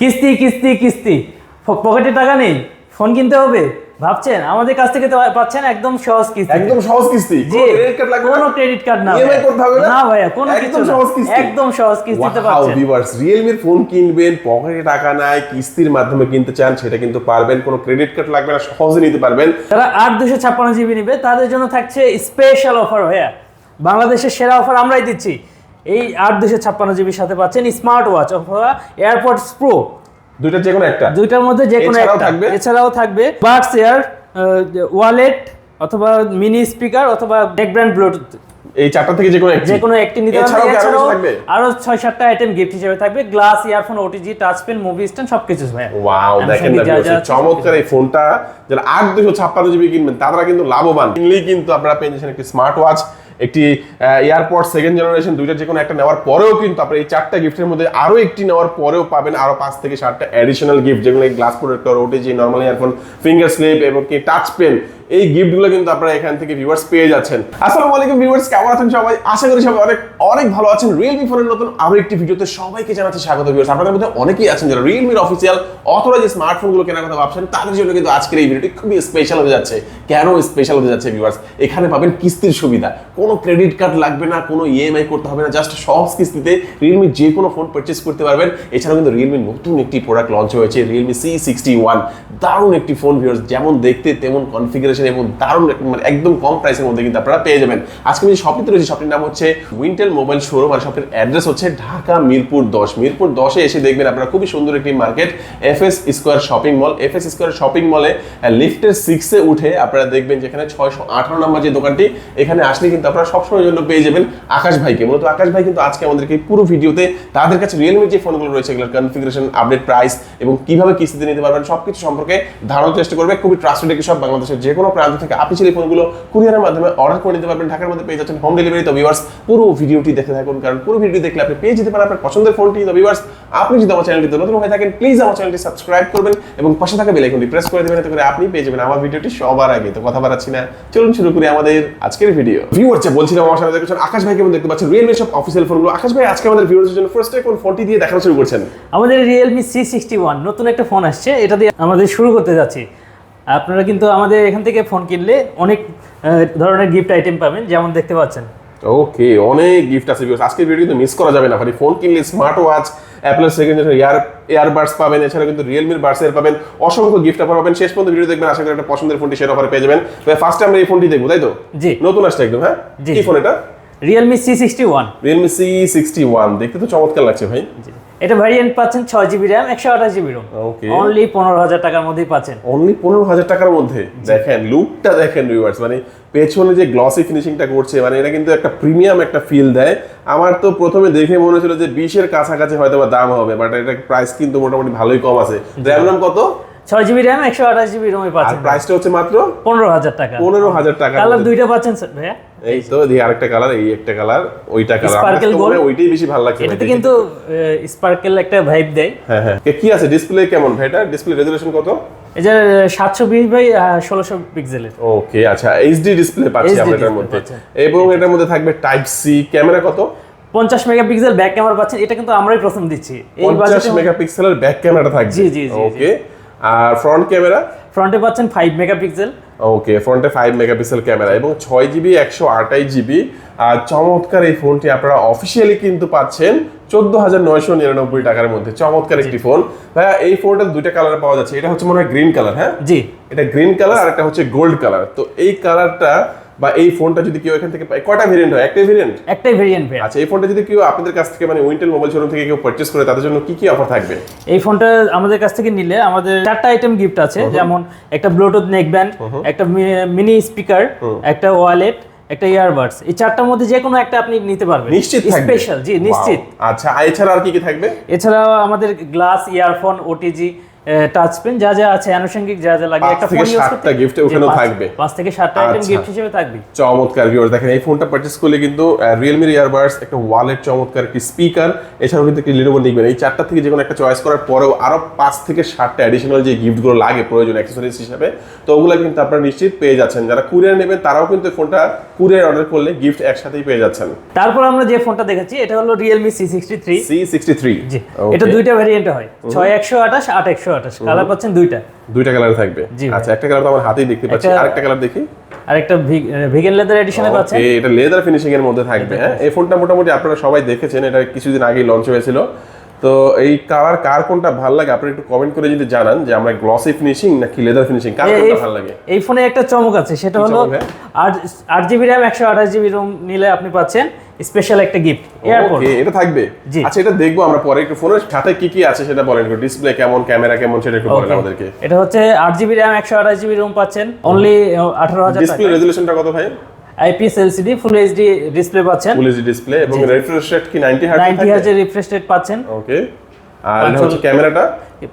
কিস্তি কিস্তি কিস্তি। পকেটে টাকা নেই ফোন কিনতে হবে। ভাবছেন আমাদের কাছ থেকে তো পাচ্ছেন একদম সহজ কিস্তি। একদম সহজ কিস্তি। জি কোনো ক্রেডিট কার্ড না? ভাইয়া। করতে হবে না? ভাইয়া কোনো একদম কিছু সহজ কিস্তি? একদম সহজ কিস্তিতে পাচ্ছেন। viewers, Realme-র ফোন কিনবেন পকেটে টাকা নাই কিস্তির মাধ্যমে কিনতে চান সেটা কিন্তু পারবেন। কোনো ক্রেডিট কার্ড লাগবে না সহজে নিতে পারবেন। যারা দুশো ছাপ্পান্ন জিবি নিবে তাদের জন্য থাকছে স্পেশাল অফার ভাইয়া। বাংলাদেশের সেরা অফার আমরাই দিচ্ছি। এই আট দুশো ছাপ্পান্ন জিবির সাথে পাচ্ছেন স্মার্ট ওয়াচ অথবা এয়ারপডস প্রো দুইটা যে কোনো একটা। দুইটার মধ্যে যে কোনো একটা। থাকবে? এছাড়াও থাকবে বাডস এয়ার ওয়ালেট অথবা মিনি স্পিকার অথবা নেক ব্র্যান্ড ব্লুটুথ এই চারটা থেকে যে কোনো একটি। যে কোনো একটি নিতে আরও এছাড়াও থাকবে? আরও ছয় সাতটা আইটেম গিফট হিসেবে থাকবে। Glass earphone OTG touch pen movie stand সবকিছু ভাইয়া। ওয়াও দেখেন না যা যা viewers, আছে চমৎকার এই ফোনটা যারা আট দুশো ছাপ্পান্ন জিবি কিনবেন তারা কিন্তু লাভবান। কিনলেই কিন্তু আপনারা পেয়ে যাচ্ছেন একটি স্মার্ট ওয়াচ একটি এয়ারপড সেকেন্ড জেনারেশন দুইটা যে কোনো একটা নেওয়ার পরেও কিন্তু আপনার এই চারটা গিফটের মধ্যে আরও একটি নেওয়ার পরেও পাবেন আরও পাঁচ থেকে সাতটা অ্যাডিশনাল গিফট যেগুলো গ্লাস প্রোটেক্টর যে নর্মালি ইয়ারফোন ফিঙ্গার স্লিপ এবং কি টাচ পেন এই গিফটগুলো কিন্তু আপনারা এখান থেকে ভিউয়ার্স পেয়ে যাচ্ছেন। আসসালামু আলাইকুম ভিউয়ার্স কেমন আছেন সবাই? আশা করি সবাই অনেক অনেক ভালো আছেন। রিয়েলমি ফোনের নতুন আরও একটি ভিডিওতে সবাইকে জানাচ্ছি স্বাগত ভিউয়ার্স আপনাদের মধ্যে অনেকেই আছেন যারা রিয়েলমির অফিসিয়াল অথরাইজ স্মার্টফোনগুলো কেনার কথা ভাবছেন, তাদের জন্য কিন্তু আজকের এই ভিডিওটি খুবই স্পেশাল হয়ে যাচ্ছে। কেন স্পেশাল হতে যাচ্ছে ভিউয়ার্স এখানে পাবেন কিস্তির সুবিধা। কোনো ক্রেডিট কার্ড লাগবে না, কোনো ইএমআই করতে হবে না জাস্ট সহজ কিস্তিতে রিয়েলমি যে কোনো ফোন পারচেস করতে পারবেন। এছাড়াও কিন্তু রিয়েলমির নতুন একটি প্রোডাক্ট লঞ্চ হয়েছে রিয়েলমি সি সিক্সটি ওয়ান দারুণ একটি ফোন ভিউয়ার্স যেমন দেখতে তেমন কনফিগারেশন এবং দারুণ মানে একদম কম প্রাইসের মধ্যে কিন্তু আপনারা পেয়ে যাবেন। আজকে যে শপটিতে রয়েছে শপটির নাম হচ্ছে উইন্টেল মোবাইল শোরুম আর শপটির অ্যাড্রেস হচ্ছে ঢাকা মিরপুর দশ। মিরপুর দশে এসে দেখবেন আপনারা খুবই সুন্দর একটি market F S square shopping mall F S square shopping মলে লিফটের সিক্সে উঠে আপনারা দেখবেন যেখানে ছয়শো আঠারো নম্বর যে দোকানটি, এখানে আসলে কিন্তু আপনারা সবসময়ের জন্য পেয়ে যাবেন আকাশ ভাইকে। মূলত আকাশ ভাই কিন্তু আজকে আমাদেরকে পুরো ভিডিওতে তাদের কাছে রিয়েলমির যে ফোনগুলো রয়েছে, এগুলোর কনফিগারেশন আপডেট প্রাইস এবং কীভাবে কিস্তিতে নিতে পারবেন সবকিছু সম্পর্কে ধারণার চেষ্টা করবে। খুবই ট্রাস্টেড একটি সব বাংলাদেশের যে কোনো প্রান্ত থেকে আপনি চাইলে ফোনগুলো কুরিয়ারের মাধ্যমে অর্ডার করে নিতে পারবেন। ঢাকার মধ্যে পেয়ে যাচ্ছেন হোম ডেলিভারি তো ভিউয়ার্স পুরো ভিডিওটি দেখতে থাকুন, কারণ পুরো ভিডিও দেখলে আপনি পেয়ে যেতে পারেন আপনার পছন্দের ফোনটি তো ভিউয়ার্স আপনি যদি আমার চ্যানেলটিতে নতুন হয়ে থাকেন প্লিজ আমার চ্যানেলটি সাবস্ক্রাইব করবেন এবং পাশে থাকা বেল আইকনটি প্রেস করে দেবেন, এতে করে আপনি পেয়ে যাবেন আমার ভিডিওটি সবার আগে। তো কথা বাড়াচ্ছি না, চলুন শুরু করি আমাদের আজকের ভিডিও ভিউয়ার্স যে বলছিলাম আমার সাথে দেখছেন, আকাশ ভাইকে এবং দেখতে পাচ্ছেন রিয়েলমি সব অফিসিয়াল ফোনগুলো আকাশ ভাই, আজকে আমাদের ভিউয়ার্সের জন্য ফার্স্ট কোন ফোনটি দিয়ে দেখানো শুরু করছেন? আমাদের রিয়েলমি সি সিক্সটি ওয়ান নতুন একটা ফোন আসছে, এটা দিয়ে আমাদের শুরু করতে যাচ্ছি। আপনারা কিন্তু আমাদের এখান থেকে ফোন কিনলে অনেক ধরনের গিফট আইটেম পাবেন যেমন দেখতে পাচ্ছেন। ওকে অনেক গিফট আছে ভিউয়ার্স আজকের ভিডিও কিন্তু মিস করা যাবে না মানে ফোন কিনলে স্মার্ট ওয়াচ অ্যাপলের সেকেন্ড ইয়ার ইয়ারবাডস পাবেন এছাড়া কিন্তু রিয়েলমির বাডস এর পাবেন অসংখ্য গিফট অফার পাবেন। শেষ পর্যন্ত ভিডিও দেখবেন আশা করি একটা পছন্দের ফোনটি শেয়ার অফারে পেয়ে যাবেন। ফার্স্ট আমরা এই ফোনটি দেখব তাই তো? জি। নতুন আসছে একদম হ্যাঁ? কি জি। ফোন এটা? Realme C sixty one Realme C sixty one দেখতে তো চমৎকার লাগছে ভাই। এটা ভ্যারিয়েন্ট পাচ্ছেন ছয় জিবি র্যাম একশো আঠাশ জিবি রোম ওকে অনলি পনেরো হাজার টাকার মধ্যেই পাচ্ছেন। অনলি পনেরো হাজার টাকার মধ্যে। দেখেন লুকটা দেখেন ভিউয়ার্স মানে পেছনে যে গ্লসি ফিনিশিংটা করছে মানে এটা কিন্তু একটা প্রিমিয়াম একটা ফিল দেয়। আমার তো প্রথমে দেখে মনে হচ্ছিল যে বিশের কাছাকাছি হয়তো বা দাম হবে বাট এটা প্রাইস কিন্তু মোটামুটি ভালোই কম আছে। র্যাম নাম কত? ছয় জিবি র্যাম একশো আঠাশ জিবি রোমে পাচ্ছেন প্রাইসটা হচ্ছে মাত্র পনেরো হাজার টাকা। পনেরো হাজার টাকা। কালার দুইটা পাচ্ছেন স্যার ভাইয়া? এই তো দিয়ে আরেকটা কালার এই একটা কালার ওইটা কালার Sparkle gold। ওইটাই বেশি ভালো লাগছে এটাতে কিন্তু স্পার্কেল একটা ভাইব দেয়। হ্যাঁ হ্যাঁ। কি আছে? ডিসপ্লে কেমন ভাই এটা ডিসপ্লে রেজুলেশন কত এটা সাতশো বিশ বাই ষোলোশো পিক্সেলের ওকে আচ্ছা এইচডি ডিসপ্লে পাচ্ছি আমরা এটার মধ্যে। এবং এটার মধ্যে থাকবে টাইপ সি ক্যামেরা কত? পঞ্চাশ মেগাপিক্সেল ব্যাক ক্যামেরা পাচ্ছেন এটা কিন্তু আমরাই প্রথম দিচ্ছি। পঞ্চাশ মেগাপিক্সেলের ব্যাক ক্যামেরাটা থাকবে। জি, জি, জি, ওকে আর ফ্রন্ট ক্যামেরা ফ্রন্টে পাচ্ছেন ফাইভ মেগাপিক্সেল ওকে ফ্রন্টে ফাইভ মেগাপিক্সেল ক্যামেরা এবং ছয় জিবি একশো আটাই জিবি আর চমৎকার এই ফোনটি আপনারা অফিসিয়ালি কিন্তু পাচ্ছেন চোদ্দ হাজার নয়শো নিরানব্বই টাকার মধ্যে। চমৎকার একটি ফোন ভাইয়া এই ফোনটা দুইটা কালারে পাওয়া যাচ্ছে। এটা হচ্ছে মনে হয় গ্রিন কালার হ্যাঁ? জি। এটা গ্রিন কালার আর একটা হচ্ছে গোল্ড কালার তো এই কালারটা বা এই ফোনটা যদি কেউ এখান থেকে পায় কয়টা ভেরিয়েন্ট হয়? একটাই ভেরিয়েন্ট একটাই ভেরিয়েন্ট ভাইয়া। আচ্ছা এই ফোনটা যদি কেউ আপনাদের কাছ থেকে মানে উইন্টেল মোবাইল শোরুম থেকে কেউ পারচেস করে তাদের জন্য কি কি অফার থাকবে? এই ফোনটা আমাদের কাছ থেকে নিলে আমাদের চারটা আইটেম গিফট আছে যেমন একটা ব্লুটুথ নেক ব্যান্ড একটা মিনি স্পিকার একটা ওয়ালেট একটা ইয়ারবাডস এই চারটার মধ্যে যে কোনো একটা আপনি নিতে পারবেন। নিশ্চিত থাকবে। স্পেশাল জি নিশ্চিত। আচ্ছা এছাড়া আর কি কি থাকবে? এছাড়াও আমাদের glass earphone OTG touch pen যা যা আছে আনুষঙ্গিক যা যা লাগে একটা ফোন ইউজ সাতটা gift ওখানেও থাকবে। পাঁচ থেকে সাতটা আইটেম আচ্ছা। গিফট হিসেবে থাকবে। চমৎকার দেখেন এই ফোনটা পারচেস করলে কিন্তু ইয়ারবাডস একটা ওয়ালেট চমৎকার একটি স্পিকার এছাড়াও কিন্তু একটি লিনোভো নিবেন এই চারটা থেকে যে কোনো একটা চয়েস করার পরেও আরও পাঁচ থেকে সাতটা অ্যাডিশনাল যে গিফটগুলো লাগে প্রয়োজন অ্যাক্সেসরিজ হিসাবে তো ওগুলো কিন্তু আপনারা নিশ্চিত পেয়ে যাচ্ছেন। যারা কুরিয়ার নেবেন তারাও কিন্তু ফোনটা কুরিয়ার অর্ডার করলে গিফট একসাথেই পেয়ে যাচ্ছেন। তারপর আমরা যে ফোনটা দেখেছি এটা হলো থ্রি সি থ্রি জি এটা দুইটা ভ্যারিয়েন্টে হয়। ছয় একশো আঠাশ। আট একশো আঠাশ কালার পাচ্ছেন দুইটা। দুইটা কালার থাকবে। আচ্ছা একটা কালার তো আমার হাতেই দেখতে পাচ্ছি। একটা- আরেকটা কালার দেখি? আরেকটা ভিগেন লেদার এডিশনে পাচ্ছেন? এটা লেদার ফিনিশিং এর মধ্যে থাকবে হ্যাঁ? এই ফোনটা মোটামুটি আপনারা সবাই দেখেছেন এটা কিছুদিন আগে লঞ্চ হয়েছিল। তো এই কালার কার কোনটা ভালো লাগে? আপনি একটু কমেন্ট করে যদি জানান যে আমরা গ্লসি ফিনিশিং নাকি লেদার ফিনিশিং কার কোনটা ভালো লাগে? এই ফোনে একটা চমক আছে সেটা হলো হ্যাঁ? আট জিবি র্যাম একশো আঠাশ জিবি রোম নিলে আপনি পাচ্ছেন স্পেশাল একটা গিফট এয়ারপোর্ট এটা থাকবে। আচ্ছা এটা দেখব আমরা পরে একটু ফোনের সাথে কি কি আছে সেটা বলেন একটু। ডিসপ্লে কেমন ক্যামেরা কেমন সেটা একটু বলেন আমাদেরকে। এটা হচ্ছে আট জিবি র্যাম একশো আঠাশ জিবি রোম পাচ্ছেন। অনলি আঠারো হাজার ডিসপ্লে রেজুলেশনটা কত ভাই IPS LCD full HD display পাচ্ছেন। ফুল এইচডি ডিসপ্লে এবং রিফ্রেশ রেট কি 90 হার্জ নাইনটি হাজার রিফ্রেশ রেট পাচ্ছেন। ওকে আর এটা হচ্ছে ক্যামেরাটা?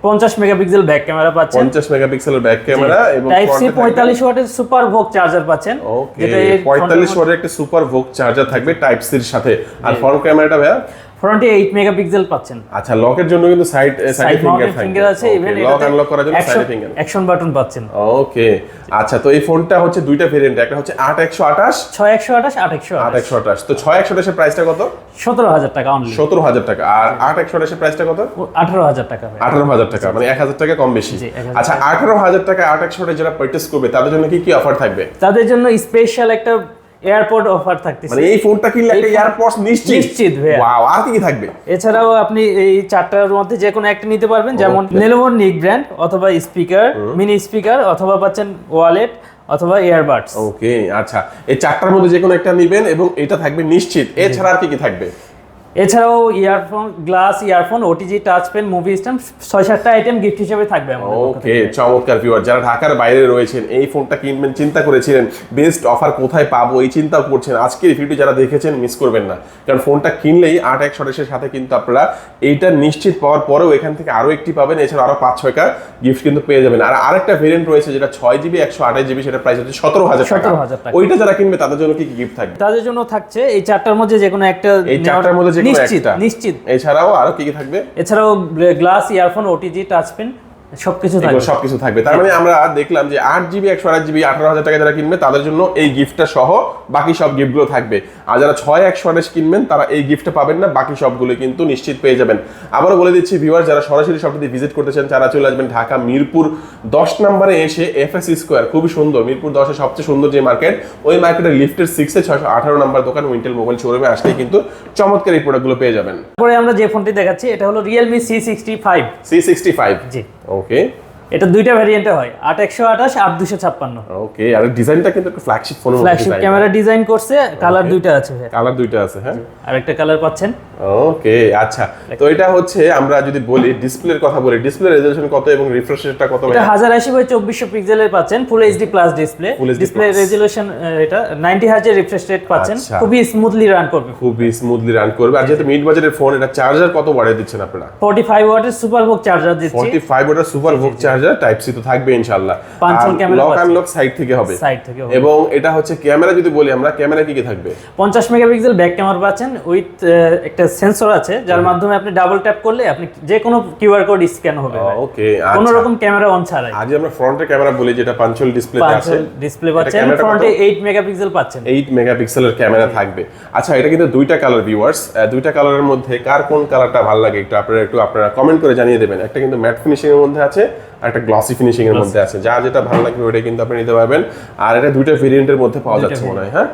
পঞ্চাশ মেগাপিক্সেল ব্যাক ক্যামেরা পাচ্ছেন। 50 মেগাপিক্সেলের ব্যাক ক্যামেরা এবং টাইপ সি front এ থাকবে- পঁয়তাল্লিশ ওয়াটের সুপার ভোগ চার্জার পাচ্ছেন। ওকে এর পঁয়তাল্লিশ ওয়াটের একটা সুপার ভোক চার্জার থাকবে টাইপ সি সির সাথে। আর ফ্রন্ট ক্যামেরাটা ভাইয়া? ফ্রন্টে এইট মেগাপিক্সেল পাচ্ছেন। আচ্ছা লকের জন্য কিন্তু সাইড সাইড ফিঙ্গার ফিঙ্গার আছে ইভেন লক আনলক করার জন্য সাইড ফিঙ্গার অ্যাকশন বাটন পাচ্ছেন। ওকে আচ্ছা তো এই ফোনটা হচ্ছে দুইটা ভেরিয়েন্ট একটা হচ্ছে আট একশো আঠাশ ছয় একশো আঠাশ আট একশো আট একশো আঠাশ। তো ছয় একশো আঠাশের প্রাইসটা কত? সতেরো হাজার টাকা অনলি সতেরো হাজার টাকা। আর আট একশো আঠাশের প্রাইসটা কত? আঠারো হাজার টাকা হয় আঠারো হাজার টাকা মানে এক হাজার টাকা কম বেশি। আচ্ছা আঠারো হাজার টাকা আট একশো আঠাশ যারা পারচেস করবে তাদের জন্য কি কি অফার থাকবে? তাদের জন্য স্পেশাল একটা এয়ারপোর্ট অফার থাকতেছে। মানে এই ফোনটা কিনলে একটা এয়ারপডস নিশ্চিত? নিশ্চিত ভাই ওয়াও আর কি কি থাকবে? এছাড়াও আপনি এই চারটার মধ্যে যে কোনো একটা নিতে পারবেন যেমন লেনোভোর নিক ব্র্যান্ড অথবা স্পিকার মিনি স্পিকার অথবা পাচ্ছেন ওয়ালেট অথবা ইয়ারবাডস ওকে আচ্ছা। এই চারটার মধ্যে যে কোনো একটা নিবেন এবং এটা থাকবে নিশ্চিত। এছাড়া আর কি কি থাকবে? এছাড়াও earphone glass earphone OTG touch pen movie stand ছয় সাতটা আইটেম গিফট হিসেবে থাকবে ওকে চমৎকার ভিউয়ার যারা ঢাকার বাইরে রয়েছেন এই ফোনটা কিনবেন চিন্তা করেছিলেন বেস্ট অফার কোথায় পাবো এই চিন্তাও করছেন। আজকের ভিডিও যারা দেখেছেন মিস করবেন না। কারণ ফোনটা কিনলেই আট এক সদস্যের সাথে কিন্তু আপনারা এইটা নিশ্চিত পাওয়ার পরেও এখান থেকে আরও একটি পাবেন। এছাড়া আরও পাঁচ ছয়টা গিফট কিন্তু পেয়ে যাবেন। আর আরেকটা ভেরিয়েন্ট রয়েছে যেটা ছয় জিবি একশো আঠাশ জিবি সেটা প্রাইস হচ্ছে সতেরো হাজার সতেরো হাজার ওইটা যারা কিনবে তাদের জন্য কি কি গিফট থাকবে? তাদের জন্য থাকছে এই চারটার মধ্যে যে কোনো একটা এই চারটার মধ্যে নিশ্চিত নিশ্চিত। এছাড়াও আরও কি কি থাকবে? এছাড়াও glass earphone OTG touch pen সবকিছু থাকবে। সবকিছু থাকবে। তার মানে আমরা দেখলাম যে আট জিবি একশো আট জিবি আঠারো হাজার টাকা যারা কিনবে তাদের জন্য এই গিফটটা সহ বাকি সব গিফটগুলো থাকবে। আর যারা ছয় একশো আঠাশ কিনবেন তারা এই গিফটটা পাবেন না বাকি সবগুলো কিন্তু নিশ্চিত পেয়ে যাবেন। আবারও বলে দিচ্ছি ভিউয়ার যারা সরাসরি ভিজিট করতে চান তারা চলে আসবেন ঢাকা মিরপুর দশ নম্বরে এসে এফ এস স্কোয়ার খুবই সুন্দর। মিরপুর দশে সবচেয়ে সুন্দর যে মার্কেট ওই মার্কেটের লিফটের সিক্সে ছয়শো আঠারো নম্বর দোকান উইন্টেল মোবাইল শোরুমে আসলেই কিন্তু চমৎকার এই প্রোডাক্টগুলো পেয়ে যাবেন। তারপরে আমরা যে ফোনটি দেখাচ্ছি এটা হলো Realme C sixty five C sixty five G. Okay এটা দুইটা ভ্যারিয়েন্টে হয়। আট একশো আঠাশ আট দুশো ছাপ্পান্ন। ওকে আর ডিজাইনটা কিন্তু একটু ফ্ল্যাগশিপ ফোনের ফ্ল্যাগশিপ ক্যামেরা ডিজাইন করছে কালার দুইটা আছে। কালার দুইটা আছে হ্যাঁ? আরেকটা কালার পাচ্ছেন। ওকে আচ্ছা। তো এটা হচ্ছে আমরা যদি বলি ডিসপ্লের কথা বলি ডিসপ্লে রেজলিউশন কত এবং রিফ্রেশ রেটটা কত এটা হাজার আশি বাই চব্বিশশো পিক্সেলের পাচ্ছেন full HD plus display display. Resolution এটা নাইনটি হাজার রিফ্রেশ রেট পাচ্ছেন। আচ্ছা। খুবই স্মুথলি রান করবে। খুবই স্মুথলি রান করবে। আর যেহেতু মিড বাজেটের ফোন এটা চার্জার কত ওয়াটে দিচ্ছেন আপনারা? ফোর্টি ফাইভ ওয়াটের সুপার বুক চার্জার দিচ্ছি 45 ওয়াটের সুপার ভোক চার্জার টাইপ সি তো থাকবে ইনশাআল্লাহ। লক আনলক সাইড থেকে হবে। সাইড থেকে হবে। এবং এটা হচ্ছে ক্যামেরা যদি বলি আমরা ক্যামেরা কি কি থাকবে? পঞ্চাশ মেগাপিক্সেল ব্যাক ক্যামেরা পাচ্ছেন উইথ একটা সেন্সর আছে যার মাধ্যমে আপনি ডাবল ট্যাপ করলে আপনি যে কোনো কিউআর কোড স্ক্যান হবে। ওকে কোনো আচ্ছা। রকম ক্যামেরা অন ছাড়াই। আজ আমরা ফ্রন্টের ক্যামেরা বলি যেটা ডিসপ্লেতে আছে। ডিসপ্লে পাচ্ছেন ফ্রন্টে এইট মেগাপিক্সেল পাচ্ছেন। এইট মেগাপিক্সেলের ক্যামেরা থাকবে। আচ্ছা এটা কিন্তু দুইটা কালার ভিউয়ার্স দুইটা কালারের মধ্যে কার কোন কালারটা ভালো লাগে একটু আপনারা একটু আপনারা কমেন্ট করে জানিয়ে দেবেন। একটা কিন্তু ম্যাট ফিনিশিং এর মধ্যে আছে একটা গ্লসি ফিনিশিং এর মধ্যে আছে। যা যেটা ভালো লাগবে ওটা কিন্তু আপনি নিতে পারবেন। আর এটা দুইটা ভেরিয়েন্টের মধ্যে পাওয়া যাচ্ছে মনে হয় হ্যাঁ।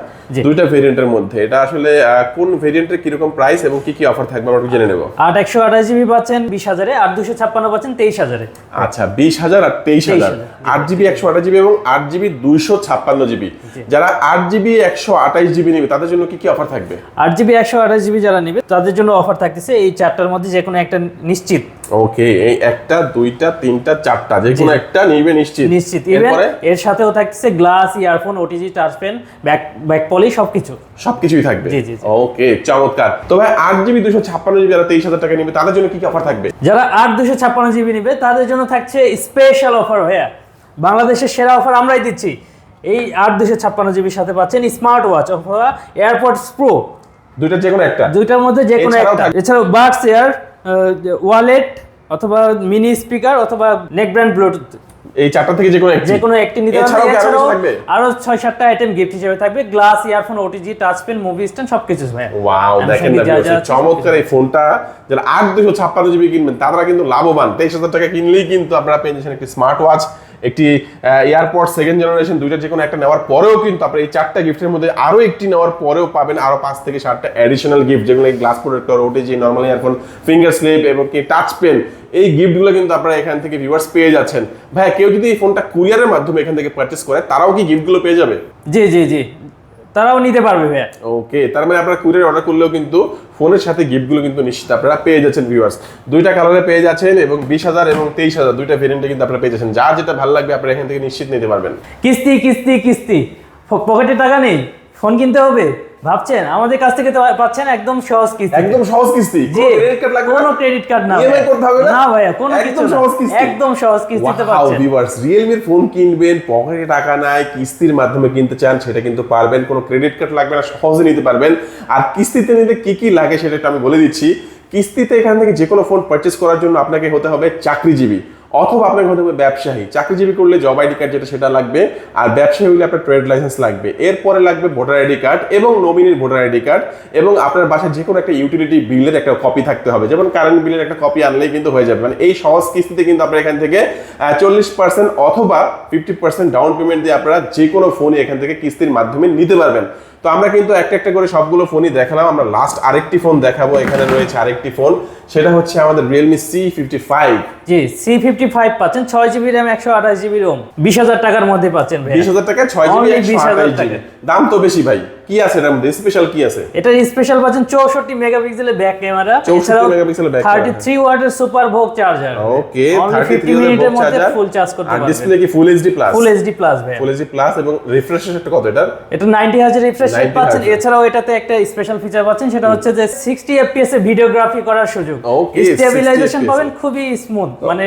দুইটা ভেরিয়েন্টের মধ্যে। এটা আসলে কোন ভেরিয়েন্টের কীরকম প্রাইস এবং কি কি অফার থাকবে আমরা জেনে নেব। আট একশো আঠাশ জিবি পাচ্ছেন বিশ হাজারে। আর দুশো ছাপ্পান্ন পাচ্ছেন তেইশ হাজারে। আচ্ছা বিশ হাজার আর তেইশ হাজার। আট জিবি একশো আঠাশ জিবি এবং আট জিবি দুইশো ছাপ্পান্ন জিবি যারা আট জিবি একশো আঠাশ জিবি নেবে তাদের জন্য কি কি অফার থাকবে? আট জিবি একশো আঠাশ জিবি যারা নেবে তাদের জন্য অফার থাকতেছে এই চারটার মধ্যে যে কোনো একটা নিশ্চিত। ওকে এই একটা দুইটা তিনটা চারটা যে কোনো একটা নিবে নিশ্চিত। নিশ্চিত। এরপরে? এর সাথেও থাকছে glass earphone OTG touch pen back back poly সবকিছু। সবকিছুই থাকবে? জি, জি। ওকে চমৎকার। তো ভাই আট জিবি দুশো ছাপ্পান্ন জিবি যারা তেইশ হাজার টাকা নিবে তাদের জন্য কি কি অফার থাকবে? যারা আট দুশো ছাপ্পান্ন জিবি নিবে তাদের জন্য থাকছে স্পেশাল অফার ভাইয়া। বাংলাদেশের সেরা অফার আমরাই দিচ্ছি। এই আট দুশো ছাপ্পান্ন জিবির সাথে পাচ্ছেন স্মার্ট ওয়াচ অথবা এয়ারপডস প্রো দুইটা যে কোনো একটা। দুইটার মধ্যে যে কোনো একটা। এছাড়াও বাডস এয়ার ওয়ালেট অথবা মিনি স্পিকার অথবা নেক ব্র্যান্ড ব্লুটুথ এই চারটা থেকে যে কোনো একটি। যে কোনো একটি নিতে পারবেন। এছাড়াও আরও কিছু এছাড়াও থাকবে? আরও ছয় সাতটা আইটেম গিফট হিসেবে থাকবে। Glass earphone OTG touch pen movie stand সবকিছু ভাই ওয়াও দেখেন না চমৎকার এই ফোনটা যারা আট দুশো ছাপ্পান্ন জিবি কিনবেন তারা কিন্তু লাভবান। তেইশ হাজার টাকা কিনলেই কিন্তু আপনারা পেয়ে যাচ্ছেন একটি স্মার্ট ওয়াচ একটি এয়ারপোর্ট সেকেন্ড জেনারেশন দুইটা যে কোনো একটা নেওয়ার পরেও কিন্তু আপনার এই চারটা গিফটের মধ্যে আরও একটি নেওয়ার পরেও পাবেন আরও পাঁচ থেকে সাতটা অ্যাডিশনাল গিফট যেগুলো glass protector OTG normal earphone finger slip এবং কি টাচ পেন এই গিফটগুলো কিন্তু আপনারা এখান থেকে ভিউয়ার্স পেয়ে যাচ্ছেন। ভাই কেউ যদি এই ফোনটা কুরিয়ারের মাধ্যমে এখান থেকে পারচেস করে তারাও কি গিফটগুলো পেয়ে যাবে? জি জি জি। তারাও নিতে পারবে ভাইয়া। ওকে তার মানে আপনারা কুরিয়ার অর্ডার করলেও কিন্তু ফোনের সাথে গিফটগুলো কিন্তু নিশ্চিত আপনারা পেয়ে যাচ্ছেন ভিউয়ার্স দুইটা কালারে পেয়ে যাচ্ছেন এবং বিশ হাজার এবং তেইশ হাজার, দুইটা ভেরিয়েন্টে কিন্তু আপনারা পেয়ে যাচ্ছেন। যা যেটা ভালো লাগবে আপনারা এখান থেকে নিশ্চিত নিতে পারবেন। কিস্তি কিস্তি কিস্তি। পকেটে টাকা নেই ফোন কিনতে হবে। ভাবছেন? আমাদের কাছ থেকে তো পাচ্ছেন একদম সহজ কিস্তি। একদম সহজ কিস্তি? ক্রেডিট কার্ড লাগবে কোনো ক্রেডিট কার্ড না ভাইয়া। করতে হবে না? ভাইয়া কোনো একদম কিছু সহজ কিস্তি। একদম সহজ কিস্তিতে পাচ্ছেন। viewers, Realme-র ফোন কিনবেন পকেটে টাকা নাই কিস্তির মাধ্যমে কিনতে চান সেটা কিন্তু পারবেন। কোনো ক্রেডিট কার্ড লাগবে না সহজে নিতে পারবেন। আর কিস্তিতে নিতে কি কি লাগে সেটা আমি বলে দিচ্ছি। কিস্তিতে এখান থেকে যে কোনো ফোন পারচেস করার জন্য আপনাকে হতে হবে চাকরিজীবী। অথবা আপনাকে হতে হবে ব্যবসায়ী। চাকরিজীবী করলে জব আইডি কার্ড যেটা সেটা লাগবে, আর ব্যবসায়ী হলে আপনার ট্রেড লাইসেন্স লাগবে। এরপরে লাগবে ভোটার আইডি কার্ড এবং নমিনির ভোটার আইডি কার্ড এবং আপনার বাসায় যে কোনো একটা ইউটিলিটি বিলের একটা কপি থাকতে হবে। যেমন কারেন্ট বিলের একটা কপি আনলেই কিন্তু হয়ে যাবে। মানে এই সহজ কিস্তিতে কিন্তু আপনার এখান থেকে চল্লিশ পার্সেন্ট অথবা ফিফটি পার্সেন্ট ডাউন পেমেন্ট দিয়ে আপনারা যে কোনো ফোনই এখান থেকে কিস্তির মাধ্যমে নিতে পারবেন। তো আমরা কিন্তু একটা একটা করে সবগুলো ফোনই দেখালাম। আমরা লাস্ট আরেকটি ফোন দেখাবো। এখানে রয়েছে আরেকটি ফোন সেটা হচ্ছে আমাদের Realme C fifty five G C fifty five পাচ্ছেন ছয় জিবি র্যাম একশো আঠাশ জিবি রোম বিশ হাজার টাকার মধ্যে পাচ্ছেন বিশ হাজার টাকা ছয় জিবি বিশ একশো 20,000 আঠাশ জিবি টাকা। দাম তো বেশি ভাই। কি আছে এর মধ্যে? স্পেশাল কি আছে? এটার স্পেশাল পাচ্ছেন চৌষট্টি মেগাপিক্সেলের back camera 64 megapixel back thirty camera। Three ওয়াটের super VOOC charger okay Only 50 মিনিটের মধ্যে ফুল চার্জ করতে আর ডিসপ্লে কি full HD plus full HD plus ভাই ফুল এইচডি প্লাস এবং রিফ্রেশ রেটটা কত এটা এটা 90 হাজার রিফ্রেশ 90 পাচ্ছেন। এছাড়াও এটাতে একটা স্পেশাল ফিচার পাচ্ছেন সেটা হচ্ছে যে 60 এফপিএস এ ভিডিওগ্রাফি করার সুযোগ। 60 স্টেবিলাইজেশন পাবেন খুবই স্মুথ মানে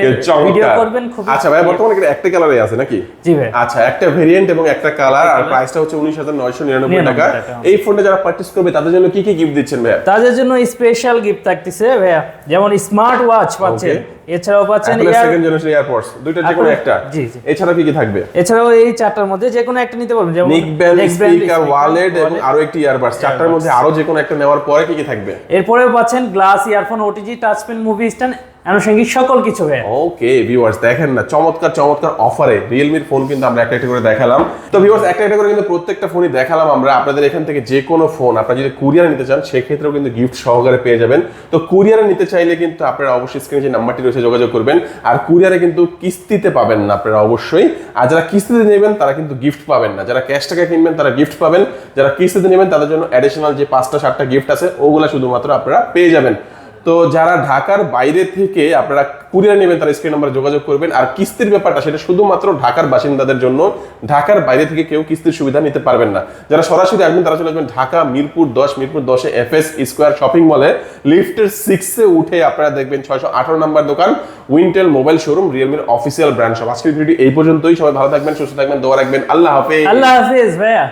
ভিডিও করবেন খুবই আচ্ছা ভাই বর্তমানে কি একটা কালারে আছে নাকি? জি ভাই আচ্ছা একটা ভেরিয়েন্ট এবং একটা কালার আর প্রাইসটা হচ্ছে উনিশ হাজার নয়শো নিরানব্বই 99 টাকা টাকা। এই ফোনটা যারা পারচেস করবে তাদের জন্য কি কি গিফট দিচ্ছেন ভাইয়া? তাদের জন্য স্পেশাল গিফট থাকতেছে ভাইয়া। যেমন স্মার্ট ওয়াচ পাচ্ছেন এছাড়াও পাচ্ছেন সেকেন্ড জেনারেশন এয়ারপোর্টস দুইটা যে কোনো একটা। জি, জি। এছাড়া কি কি থাকবে? এছাড়াও এই চারটার মধ্যে যে কোনো একটা নিতে পারবেন যেমন নিক ব্যান্ড স্পিকার ওয়ালেট এবং আরও একটি ইয়ারবাডস চারটার মধ্যে আরও যে কোনো একটা নেওয়ার পরে কি কি থাকবে? এরপরেও পাচ্ছেন glass earphone OTG touch pen movie stand আনুষঙ্গিক সকল কিছু ভাইয়া ওকে ভিউয়ার্স দেখেন না, চমৎকার চমৎকার অফারে রিয়েলমির ফোন কিন্তু আমরা একটা একটা করে দেখালাম। তো ভিউয়ার্স একটা একটা করে কিন্তু প্রত্যেকটা ফোনই দেখালাম আমরা। আপনাদের এখান থেকে যে কোনো ফোন আপনারা যদি কুরিয়ারে নিতে চান, সেক্ষেত্রেও কিন্তু গিফট সহকারে পেয়ে যাবেন। তো কুরিয়ারে নিতে চাইলে কিন্তু আপনারা অবশ্যই স্ক্রিনে যে নাম্বারটি রয়েছে যোগাযোগ করবেন। আর কুরিয়ারে কিন্তু কিস্তিতে পাবেন না আপনারা অবশ্যই। আর যারা কিস্তিতে নেবেন, তারা কিন্তু গিফট পাবেন না। যারা ক্যাশ টাকা কিনবেন, তারা গিফট পাবেন। যারা কিস্তিতে নেবেন, তাদের জন্য অ্যাডিশনাল যে পাঁচটা, সাতটা গিফট আছে, ওগুলো শুধুমাত্র আপনারা পেয়ে যাবেন। তো যারা ঢাকার বাইরে থেকে আপনারা কুরিয়ার নেবেন, তারা স্ক্রিন নাম্বারে যোগাযোগ করবেন। আর কিস্তির ব্যাপারটা, সেটা শুধুমাত্র ঢাকার বাসিন্দাদের জন্য, ঢাকার বাইরে থেকে কেউ কিস্তির সুবিধা নিতে পারবেন না। যারা সরাসরি আসবেন, তারা চলে আসবেন ঢাকা মিরপুর দশ, মিরপুর দশে এফ এস স্কোয়ার শপিং মলে লিফটের সিক্সে উঠে আপনারা দেখবেন ছয়শো আঠারো নম্বর দোকান উইন্টেল মোবাইল শোরুম রিয়েলমির অফিসিয়াল ব্র্যান্ড সব আজকের ভিডিও এই পর্যন্তই। সবাই ভালো থাকবেন, সুস্থ থাকবেন, দোয়া রাখবেন। আল্লাহ হাফেজ। আল্লাহ হাফিজ, ভাইয়া।